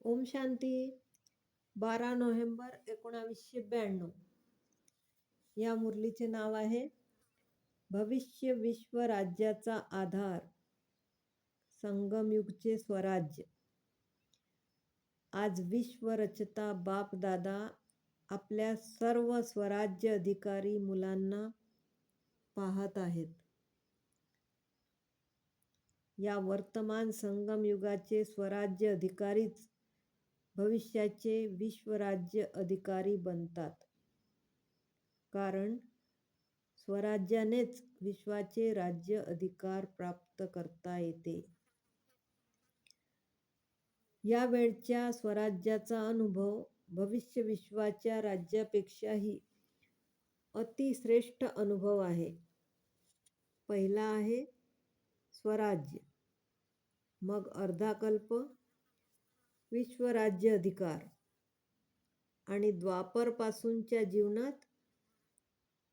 ओम शांती. बारा नोव्हेंबर एकोणावीसशे ब्याण्णव. या मुरलीचे नाव आहे. भविष्य विश्व राज्याचा आधार. संगमयुगचे स्वराज्य. आज विश्व रचता बाप दादा आपल्या सर्व स्वराज्य अधिकारी मुलांना पाहत आहेत. या वर्तमान संगमयुगाचे स्वराज्य अधिकारीच भविष्याचे विश्वराज्य अधिकारी बनतात. कारण स्वराज्यानेच विश्वाचे राज्य अधिकार प्राप्त करता येते. या वेळच्या स्वराज्याचा अनुभव भविष्य विश्वाच्या राज्यापेक्षाही अतिश्रेष्ठ अनुभव आहे. पहिला आहे स्वराज्य. मग अर्धाकल्प विश्वराज्य अधिकार. आणि द्वापरपासूनच्या जीवनात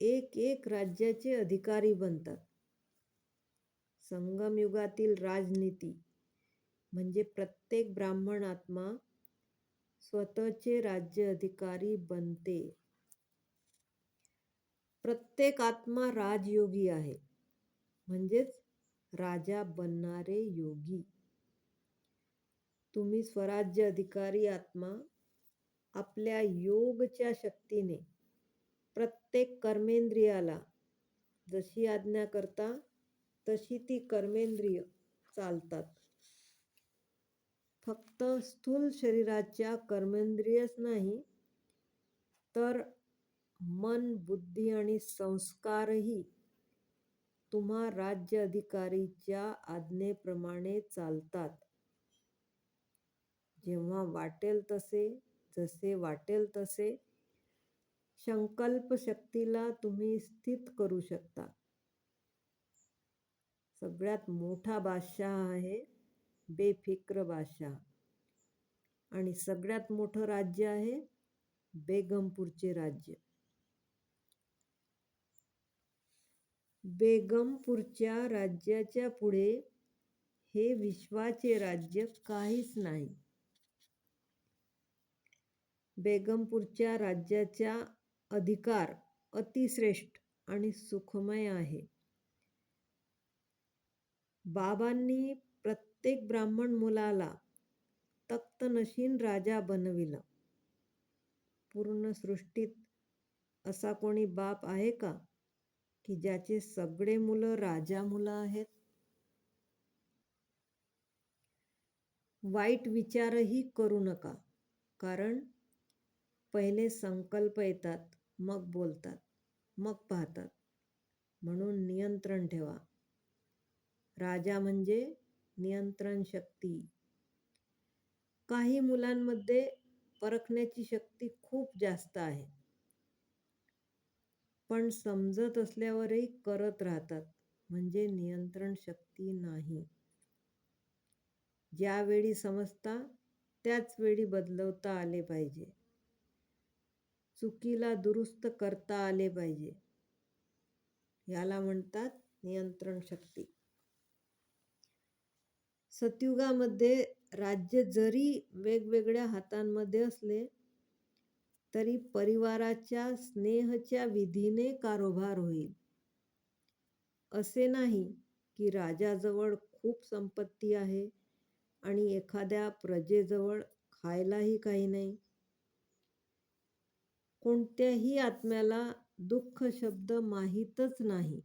एक एक राज्याचे अधिकारी बनतात. संगमयुगातील राजनीती म्हणजे प्रत्येक ब्राह्मण आत्मा स्वतःचे राज्य अधिकारी बनते. प्रत्येक आत्मा राजयोगी आहे. म्हणजेच राजा बनणारे योगी. तुम्ही स्वराज्य अधिकारी आत्मा आपल्या योगच्या शक्तीने प्रत्येक कर्मेंद्रियाला जशी आज्ञा करता तशी ती कर्मेंद्रिय चालतात. फक्त स्थूल शरीराच्या कर्मेंद्रियच नाही तर मन बुद्धी आणि संस्कारही तुम्हा राज्य अधिकारीच्या आज्ञेप्रमाणे चालतात. जेव्हा वाटेल तसे जसे वाटेल तसे संकल्प शक्तीला तुम्ही स्थित करू शकता. सगळ्यात मोठा बादशाह आहे बेफिक्र बादशाह. आणि सगळ्यात मोठं राज्य आहे बेगमपूरचे राज्य. बेगमपूरच्या राज्याच्या पुढे हे विश्वाचे राज्य काहीच नाही. बेगमपूरच्या राज्याचा अधिकार अतिश्रेष्ठ आणि सुखमय आहे. बाबांनी प्रत्येक ब्राह्मण मुलाला तख्तनशीन राजा बनविलं. पूर्ण सृष्टीत असा कोणी बाप आहे का की ज्याचे सगळे मुलं राजा मुलं आहेत? वाईट विचारही करू नका कारण पहिले संकल्प येतात मग बोलतात मग पाहतात. म्हणून नियंत्रण ठेवा. राजा म्हणजे नियंत्रण शक्ती. काही मुलांमध्ये परखण्याची शक्ती खूप जास्त आहे. पण समजत असल्यावरही करत राहतात म्हणजे नियंत्रण शक्ती नाही. ज्यावेळी समजता त्याच वेळी बदलवता आले पाहिजे. चुकीला दुरुस्त करता आले पाहिजे. याला म्हणतात नियंत्रण शक्ती. सतयुगामध्ये राज्य जरी वेगवेगळ्या हातांमध्ये असले तरी परिवाराच्या स्नेहच्या विधीने कारोबार होईल. असे नाही की राजाजवळ खूप संपत्ती आहे आणि एखाद्या प्रजेजवळ खायलाही काही नाही. कोणत्याही आत्म्याला दुःख शब्द माहीतच नाही.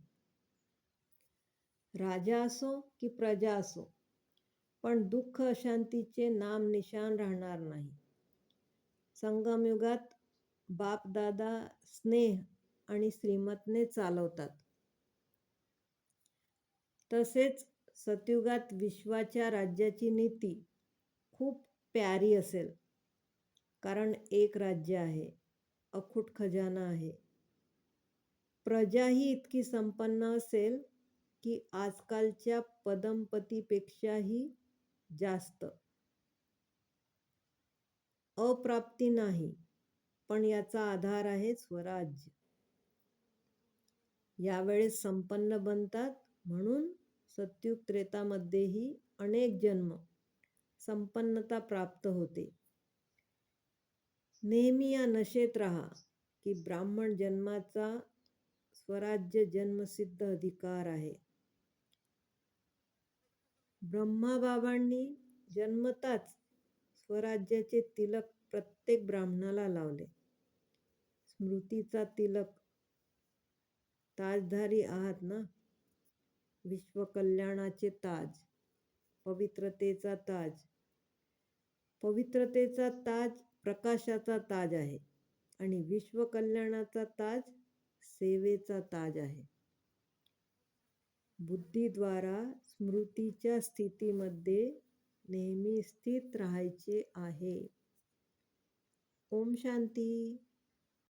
राजा असो की प्रजा असो पण दुःख अशांतीचे नाम निशान राहणार नाही. संगमयुगात बापदादा स्नेह आणि श्रीमतने चालवतात. तसेच सतयुगात विश्वाच्या राज्याची नीती खूप प्यारी असेल कारण एक राज्य आहे. अखूट खजाना आहे. प्रजाही इतकी संपन्न असेल की आजकालच्या पदंपतीपेक्षाही जास्त. अप्राप्ती नाही पण याचा आधार आहे स्वराज्य. यावेळेस संपन्न बनतात म्हणून सत्युग त्रेतामध्येही अनेक जन्म संपन्नता प्राप्त होते. नेहमी या नशेत राहा की ब्राह्मण जन्माचा स्वराज्य जन्मसिद्ध अधिकार आहे. ब्रह्माबाबांनी जन्मताच स्वराज्याचे तिलक प्रत्येक ब्राह्मणाला लावले. स्मृतीचा तिलक ताजधारी आहात ना? विश्वकल्याणाचे ताज पवित्रतेचा ताज. पवित्रतेचा ताज प्रकाशाचा ताज आहे आणि विश्वकल्याणाचा ताज सेवेचा ताज आहे. बुद्धीद्वारा स्मृतीच्या स्थितीमध्ये नेहमी स्थित राहायचे आहे. ओम शांती.